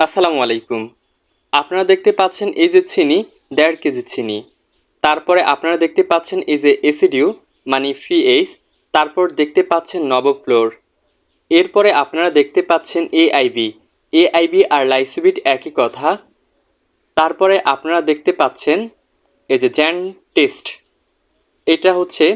আসসালামু আলাইকুম। আপনারা দেখতে পাচ্ছেন এই যে চিনি, দেড় কেজি চিনি। তারপরে আপনারা দেখতে পাচ্ছেন এই যে এসিডিউ মানে ফিএইচ তারপর দেখতে পাচ্ছেন নবফ্লোর এরপরে আপনারা দেখতে পাচ্ছেন এআইবি এআইবি আর লাইসোবিট একই কথা। তারপরে আপনারা দেখতে পাচ্ছেন এই যে জ্যান টেস্ট। এটা হচ্ছে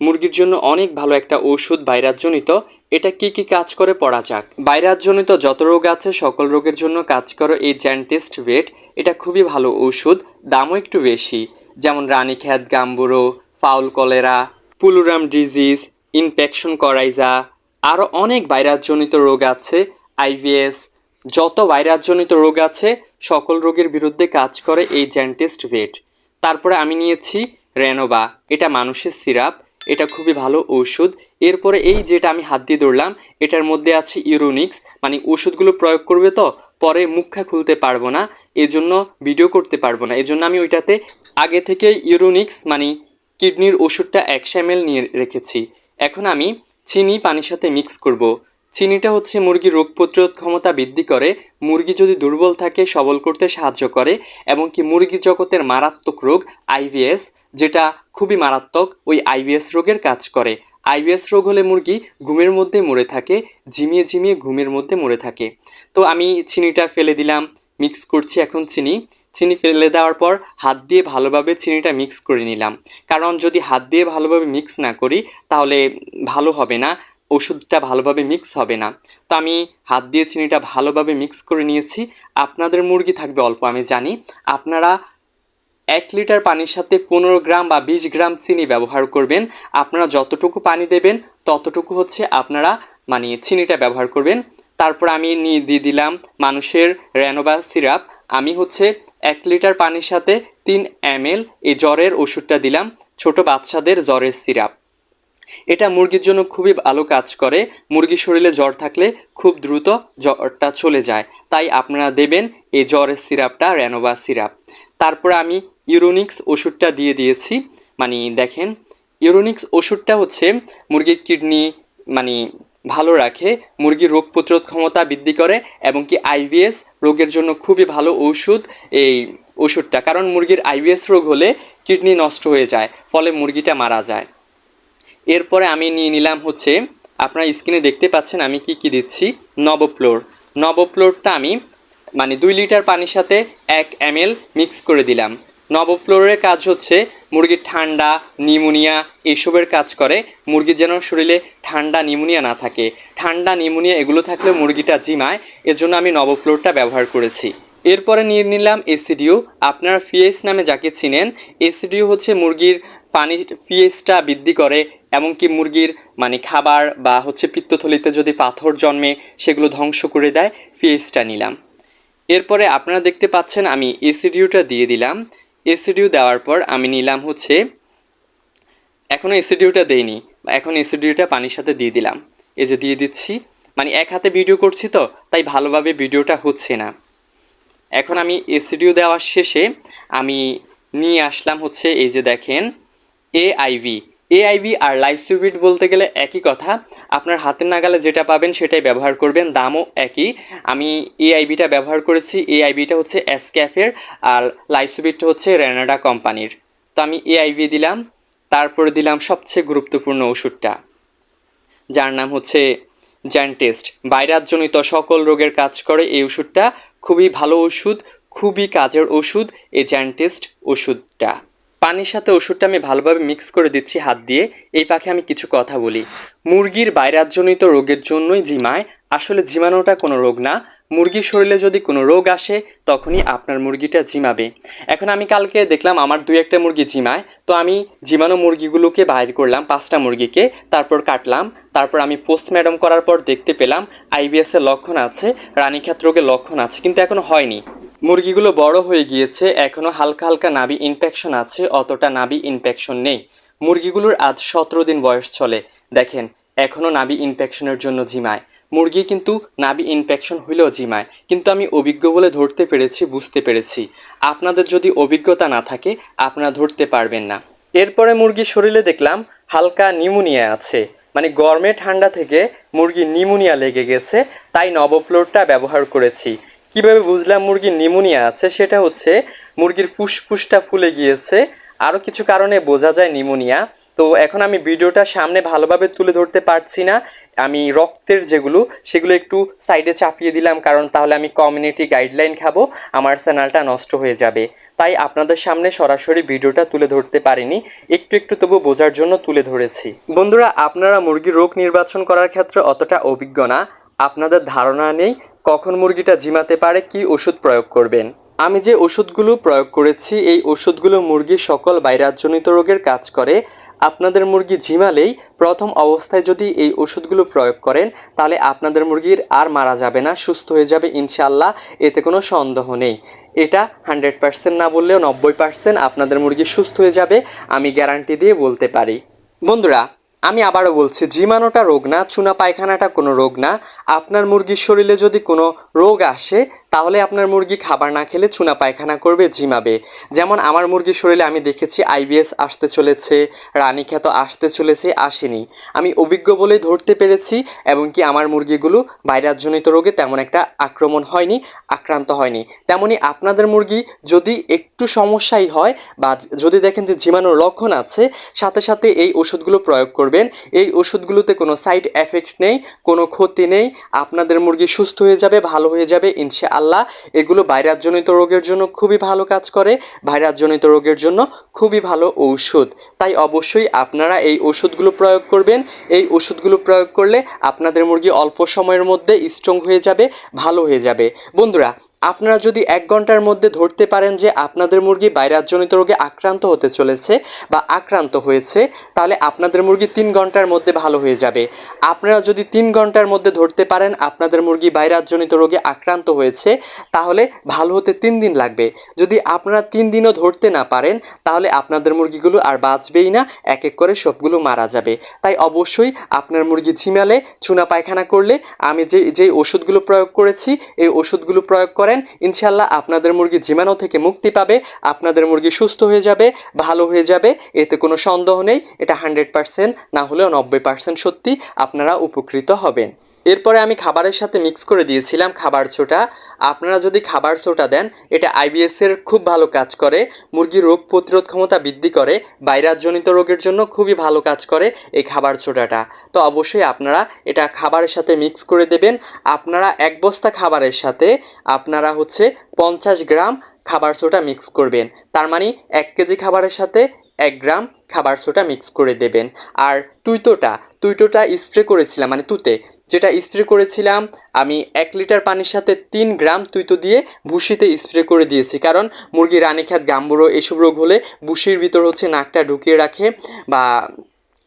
মুরগির জন্য অনেক ভালো একটা ঔষধ ভাইরাসজনিত এটা কি কি কাজ করে পড়া যাক। ভাইরাসজনিত যত রোগ আছে, সকল রোগের জন্য কাজ করে এই জ্যান্টিস্ট ভেট এটা খুবই ভালো ঔষধ, দামও একটু বেশি। যেমন Ranikhet Gumboro, fowl cholera, pullorum disease, infection coryza. আরও অনেক ভাইরাসজনিত রোগ আছে, আইভিএস। যত ভাইরাসজনিত রোগ আছে, সকল রোগের বিরুদ্ধে কাজ করে এই জ্যান্টিস্ট ভেট তারপরে আমি নিয়েছি রেনোভা এটা মানুষের সিরাপ। এটা খুবই ভালো ঔষধ। এরপরে এই যেটা আমি হাত দিয়ে ধরলাম, এটার মধ্যে আছে ইউরোনিক্স মানে ওষুধগুলো প্রয়োগ করবে তো, পরে মুখা খুলতে পারব না, এজন্য ভিডিও করতে পারব না। এজন্য আমি ওইটাতে আগে থেকে ইউরোনিক্স মানে কিডনির ওষুধটা একশো এম নিয়ে রেখেছি। এখন আমি চিনি পানির সাথে মিক্স করব। চিনিটা হচ্ছে মুরগির রোগ প্রতিরোধ ক্ষমতা বৃদ্ধি করে, মুরগি যদি দুর্বল থাকে, সবল করতে সাহায্য করে এবং কি মুরগি জগতের মারাত্মক রোগ আইভিএস যেটা খুবই মারাত্মক, ওই আইভিএস রোগের কাজ করে। আইভিএস রোগ হলে মুরগি ঘুমের মধ্যে মরে থাকে, ঝিমিয়ে ঝিমিয়ে ঘুমের মধ্যে মরে থাকে। তো আমি চিনিটা ফেলে দিলাম মিক্স করছি এখন চিনি। চিনি ফেলে দেওয়ার পর হাত দিয়ে ভালোভাবে চিনিটা মিক্স করে নিলাম। কারণ যদি হাত দিয়ে ভালোভাবে মিক্স না করি, তাহলে ভালো হবে না। ওষুধটা ভালোভাবে মিক্স হবে না। তো আমি হাত দিয়ে চিনিটা ভালোভাবে মিক্স করে নিয়েছি। আপনাদের মুরগি থাকবে অল্প, আমি জানি। আপনারা এক লিটার পানির সাথে পনেরো গ্রাম বা বিশ গ্রাম চিনি ব্যবহার করবেন। আপনারা যতটুকু পানি দেবেন, ততটুকু হচ্ছে আপনারা মানে চিনিটা ব্যবহার করবেন। তারপর আমি নিয়ে দিয়ে দিলাম মানুষের র্যানোভা সিরাপ। আমি হচ্ছে এক লিটার পানির সাথে তিন এম এই জ্বরের ওষুধটা দিলাম। ছোট বাচ্চাদের জ্বরের সিরাপ। এটা মুরগির জন্য খুবই ভালো কাজ করে। মুরগির শরীরে জ্বর থাকলে খুব দ্রুত জ্বরটা চলে যায়। তাই আপনারা দেবেন এই জ্বরের সিরাপটা র্যানোভা সিরাপ। তারপরে আমি ইউরোনিক্স ওষুধটা দিয়ে দিয়েছি। মানে দেখেন, ইউরোনিক্স ওষুধটা হচ্ছে মুরগির কিডনি মানে ভালো রাখে, মুরগির রোগ প্রতিরোধ ক্ষমতা বৃদ্ধি করে এবং কি আইভিএস রোগের জন্য খুবই ভালো ওষুধ এই ওষুধটা। কারণ মুরগির আইভিএস রোগ হলে কিডনি নষ্ট হয়ে যায়, ফলে মুরগিটা মারা যায়। এরপরে আমি নিয়ে নিলাম হচ্ছে, আপনার স্ক্রিনে দেখতে পাচ্ছেন আমি কি কি দিচ্ছি? নবফ্লোর। নবফ্লোরটা আমি মানে দুই লিটার পানির সাথে এক এম মিক্স করে দিলাম। নবফ্লোরের কাজ হচ্ছে, মুরগির ঠান্ডা নিউমোনিয়া এসবের কাজ করে। মুরগির যেন শরীরে ঠান্ডা নিউমোনিয়া না থাকে। ঠান্ডা নিউমোনিয়া এগুলো থাকলে মুরগিটা জিমায়, এজন্য আমি নবফ্লোরটা ব্যবহার করেছি। এরপরে নিয়ে নিলাম এসিডিও। আপনারা ফিএস নামে যাকে চিনেন, এসিডিও হচ্ছে মুরগির পানি ফিএসটা বৃদ্ধি করে এমনকি মুরগির মানে খাবার বা হচ্ছে পিত্তথলিতে যদি পাথর জন্মে, সেগুলো ধ্বংস করে দেয় ফিএসটা নিলাম। এরপরে আপনারা দেখতে পাচ্ছেন আমি এসিডিউটা দিয়ে দিলাম। এসিডিউ দেওয়ার পর আমি নিলাম হচ্ছে এখনও এসিডিউটা দেইনি, এখন এসিডিউটা পানির সাথে দিয়ে দিলাম। এই যে দিয়ে দিচ্ছি মানে এক হাতে ভিডিও করছি তো, তাই ভালোভাবে ভিডিওটা হচ্ছে না। এখন আমি এসিডিউ দেওয়ার শেষে আমি নিয়ে আসলাম হচ্ছে এই যে দেখেন, এআইভি। এআইভি আর লাইসুবিট বলতে গেলে একই কথা। আপনার হাতের নাগালে যেটা পাবেন সেটাই ব্যবহার করবেন, দামও একই। আমি এআইবিটা ব্যবহার করেছি এআইবিটা হচ্ছে এসক্যাফের আর লাইসুবিটটা হচ্ছে রেনাডা কোম্পানির। তো আমি এআইভি দিলাম, তারপরে দিলাম সবচেয়ে গুরুত্বপূর্ণ ওষুধটা, যার নাম হচ্ছে জ্যান্টেস্ট ভাইরাসজনিত সকল রোগের কাজ করে এই ওষুধটা। খুবই ভালো ওষুধ, খুবই কাজের ওষুধ, এই জ্যান্টেস্ট ওষুধটা। পানির সাথে ওষুধটা আমি ভালোভাবে মিক্স করে দিচ্ছি হাত দিয়ে। এই পাখি আমি কিছু কথা বলি। মুরগির ভাইরাসজনিত রোগের জন্যই জিমায়। আসলে জিমানোটা কোনো রোগ না। মুরগির শরীরে যদি কোনো রোগ আসে, তখনই আপনার মুরগিটা জিমাবে। এখন আমি কালকে দেখলাম আমার দুই একটা মুরগি জিমায়। তো আমি জিমানো মুরগিগুলোকে বাইর করলাম, পাঁচটা মুরগিকে। তারপর কাটলাম। তারপর আমি পোস্টম্যাডম করার পর দেখতে পেলাম আইবিএসের লক্ষণ আছে রানীক্ষেত রোগের লক্ষণ আছে, কিন্তু এখনও হয়নি। মুরগিগুলো বড় হয়ে গিয়েছে এখনও হালকা হালকা নাবি ইনফেকশন আছে, অতটা নাবি ইনফেকশন নেই। মুরগিগুলোর আজ সতেরো দিন বয়স চলে। দেখেন এখনও নাবি ইনফেকশনের জন্য জিমায় মুরগি কিন্তু নাবি ইনফেকশন হইলেও জিমায় কিন্তু আমি অভিজ্ঞ বলে ধরতে পেরেছি, বুঝতে পেরেছি। আপনাদের যদি অভিজ্ঞতা না থাকে, আপনারা ধরতে পারবেন না। এরপরে মুরগির শরীরে দেখলাম হালকা নিউমোনিয়া আছে। মানে গরমে ঠান্ডা থেকে মুরগি নিউমোনিয়া লেগে গেছে, তাই নবফ্লোরটা ব্যবহার করেছি। কীভাবে বুঝলাম মুরগির নিমোনিয়া আছে? সেটা হচ্ছে মুরগির ফুসফুসটা ফুলে গিয়েছে। আরও কিছু কারণে বোঝা যায় নিমোনিয়া। তো এখন আমি ভিডিওটা সামনে ভালোভাবে তুলে ধরতে পারছি না। আমি রক্তের যেগুলো, সেগুলো একটু সাইডে চাপিয়ে দিলাম কারণ তাহলে আমি কমিউনিটি গাইডলাইন খাব। আমার চ্যানেলটা নষ্ট হয়ে যাবে। তাই আপনাদের সামনে সরাসরি ভিডিওটা তুলে ধরতে পারিনি। একটু একটু তবু বোঝার জন্য তুলে ধরেছি। বন্ধুরা, আপনারা মুরগির রোগ নির্বাচন করার ক্ষেত্রে অতটা অভিজ্ঞ না। আপনাদের ধারণা নেই কখন মুরগিটা ঝিমাতে পারে, কি ওষুধ প্রয়োগ করবেন। আমি যে ওষুধগুলো প্রয়োগ করেছি, এই ওষুধগুলো মুরগির সকল বাইরাজজনিত রোগের কাজ করে। আপনাদের মুরগি ঝিমালেই প্রথম অবস্থায় যদি এই ওষুধগুলো প্রয়োগ করেন, তাহলে আপনাদের মুরগির আর মারা যাবে না, সুস্থ হয়ে যাবে ইনশাল্লাহ এতে কোনো সন্দেহ নেই। এটা হান্ড্রেড পার্সেন্ট না বললেও নব্বই পার্সেন্ট আপনাদের মুরগি সুস্থ হয়ে যাবে, আমি গ্যারান্টি দিয়ে বলতে পারি। বন্ধুরা আমি আবারও বলছি, জীবাণুটা রোগ না, চুনা পায়খানাটা কোনো রোগ না। আপনার মুরগির শরীরে যদি কোনো রোগ আসে তাহলে আপনার মুরগি খাবার না খেলে চুনা পায়খানা করবে, ঝিমাবে। যেমন আমার মুরগির শরীরে আমি দেখেছি আইবিএস আসতে চলেছে রানীখ্যাত আসতে চলেছে, আসেনি। আমি অভিজ্ঞ বলেই ধরতে পেরেছি, এবং কি আমার মুরগিগুলো ভাইরাসজনিত রোগে তেমন একটা আক্রমণ হয়নি, আক্রান্ত হয়নি। তেমনি আপনাদের মুরগি যদি একটু সমস্যাই হয় বা যদি দেখেন যে ঝিমানোর লক্ষণ আছে, সাথে সাথে এই ওষুধগুলো প্রয়োগ করবেন। এই ওষুধগুলোতে কোনো সাইড এফেক্ট নেই, কোনো ক্ষতি নেই। আপনাদের মুরগি সুস্থ হয়ে যাবে, ভালো হয়ে যাবে, ইনশাআল্লাহ। এগুলো ভাইরাসজনিত রোগের জন্য খুবই ভালো কাজ করে, ভাইরাসজনিত রোগের জন্য খুবই ভালো ঔষধ। তাই অবশ্যই আপনারা এই ওষুধগুলো প্রয়োগ করবেন। এই ওষুধগুলো প্রয়োগ করলে আপনাদের মুরগি অল্প সময়ের মধ্যে স্ট্রং হয়ে যাবে, ভালো হয়ে যাবে। বন্ধুরা আপনারা যদি এক ঘণ্টার মধ্যে ধরতে পারেন যে আপনাদের মুরগি বাইরাজজনিত রোগে আক্রান্ত হতে চলেছে বা আক্রান্ত হয়েছে, তাহলে আপনাদের মুরগি তিন ঘণ্টার মধ্যে ভালো হয়ে যাবে। আপনারা যদি তিন ঘণ্টার মধ্যে ধরতে পারেন আপনাদের মুরগি বাইরাজজনিত রোগে আক্রান্ত হয়েছে, তাহলে ভালো হতে তিন দিন লাগবে। যদি আপনারা তিন দিনও ধরতে না পারেন, তাহলে আপনাদের মুরগিগুলো আর বাঁচবেই না, এক এক করে সবগুলো মারা যাবে। তাই অবশ্যই আপনার মুরগি ঝিমালে, চুনা পায়খানা করলে, আমি যে যেই ওষুধগুলো প্রয়োগ করেছি, এই ওষুধগুলো প্রয়োগ করেন ইনশাল্লাহ আপনাদের মুরগি জীবাণু থেকে মুক্তি পাবে, আপনাদের মুরগি সুস্থ হয়ে যাবে, ভালো হয়ে যাবে, এতে কোনো সন্দেহ নেই, এটা হান্ড্রেড পার্সেন্ট না হলেও নব্বই পার্সেন্ট সত্যি আপনারা উপকৃত হবেন। এরপরে আমি খাবারের সাথে মিক্স করে দিয়েছিলাম খাবার ছোটা। আপনারা যদি খাবার ছোটা দেন, এটা আইবিএসের খুব ভালো কাজ করে। মুরগির রোগ প্রতিরোধ ক্ষমতা বৃদ্ধি করে বাইরাজজনিত রোগের জন্য খুবই ভালো কাজ করে এই খাবার ছোটাটা। তো অবশ্যই আপনারা এটা খাবারের সাথে মিক্স করে দেবেন। আপনারা এক বস্তা খাবারের সাথে আপনারা হচ্ছে পঞ্চাশ গ্রাম খাবার সোটা মিক্স করবেন। তার মানে এক কেজি খাবারের সাথে এক গ্রাম খাবার সোটা মিক্স করে দেবেন। আর তুইতোটা তুইতোটা স্প্রে করেছিলাম মানে তুতে, যেটা স্প্রে করেছিলাম, আমি এক লিটার পানির সাথে তিন গ্রাম তুইতো দিয়ে ভুসিতে স্প্রে করে দিয়েছি। কারণ মুরগি রানীখাত, গাম্বুরো, এসব রোগ হলে ভুসির ভিতর হচ্ছে নাকটা ঢুকিয়ে রাখে বা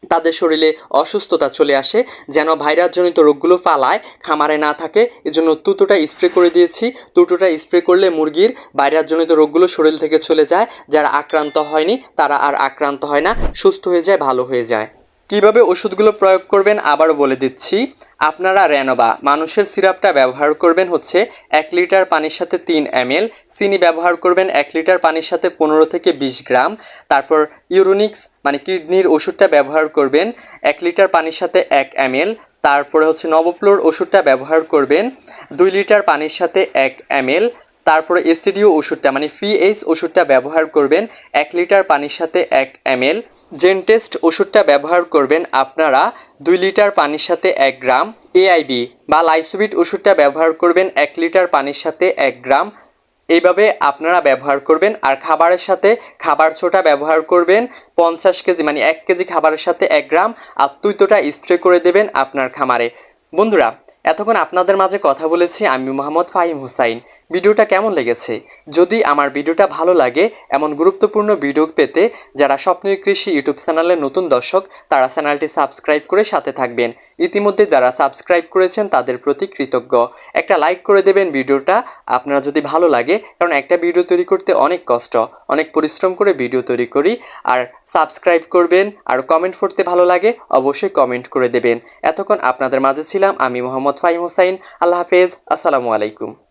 তাদের শরীরে অসুস্থতা চলে আসে, যেন ভাইরাসজনিত রোগগুলো পালায় খামারে না থাকে। এজন্য তুতোটা স্প্রে করে দিয়েছি। তুটোটা স্প্রে করলে মুরগির ভাইরাসজনিত রোগগুলো শরীর থেকে চলে যায়। যারা আক্রান্ত হয়নি, তারা আর আক্রান্ত হয় না। সুস্থ হয়ে যায়, ভালো হয়ে যায়। কীভাবে ওষুধগুলো প্রয়োগ করবেন আবারও বলে দিচ্ছি। আপনারা র্যানোবা মানুষের সিরাপটা ব্যবহার করবেন হচ্ছে এক লিটার পানির সাথে তিন এম চিনি ব্যবহার করবেন এক লিটার পানির সাথে পনেরো থেকে বিশ গ্রাম। তারপর ইউরোনিক্স মানে কিডনির ওষুধটা ব্যবহার করবেন এক লিটার পানির সাথে এক এম তারপরে হচ্ছে নবপ্লোর ওষুধটা ব্যবহার করবেন দুই লিটার পানির সাথে এক এম তারপরে এসিডিও ওষুধটা মানে পিএইচ ওষুধটা ব্যবহার করবেন এক লিটার পানির সাথে এক এম জেনটেস্ট ওষুধটা ব্যবহার করবেন আপনারা দুই লিটার পানির সাথে এক গ্রাম এআইবি বা লাইসোবিট ওষুধটা ব্যবহার করবেন এক লিটার পানির সাথে এক গ্রাম। এইভাবে আপনারা ব্যবহার করবেন। আর খাবারের সাথে খাবার ছোটা ব্যবহার করবেন। পঞ্চাশ কেজি মানে এক কেজি খাবারের সাথে এক গ্রাম। আর তুইতোটা স্প্রে করে দেবেন আপনার খামারে। বন্ধুরা এতক্ষণ আপনাদের মাঝে কথা বলেছি আমি মোহাম্মদ ফাহিম হুসাইন। ভিডিওটা কেমন লেগেছে? যদি আমার ভিডিওটা ভালো লাগে, এমন গুরুত্বপূর্ণ ভিডিও পেতে যারা স্বপ্নের কৃষি ইউটিউব চ্যানেলের নতুন দর্শক, তারা চ্যানেলটি সাবস্ক্রাইব করে সাথে থাকবেন। ইতিমধ্যে যারা সাবস্ক্রাইব করেছেন, তাদের প্রতি কৃতজ্ঞ। একটা লাইক করে দেবেন ভিডিওটা, আপনারা যদি ভালো লাগে, কারণ একটা ভিডিও তৈরি করতে অনেক কষ্ট, অনেক পরিশ্রম করে ভিডিও তৈরি করি, আর সাবস্ক্রাইব করবেন আর কমেন্ট করতে ভালো লাগে, অবশ্যই কমেন্ট করে দেবেন। এতক্ষণ আপনাদের মাঝে ছিলাম আমি মোহাম্মদ ফাইম হোসাইন। আল্লাহ হাফেজ, আসসালামু আলাইকুম।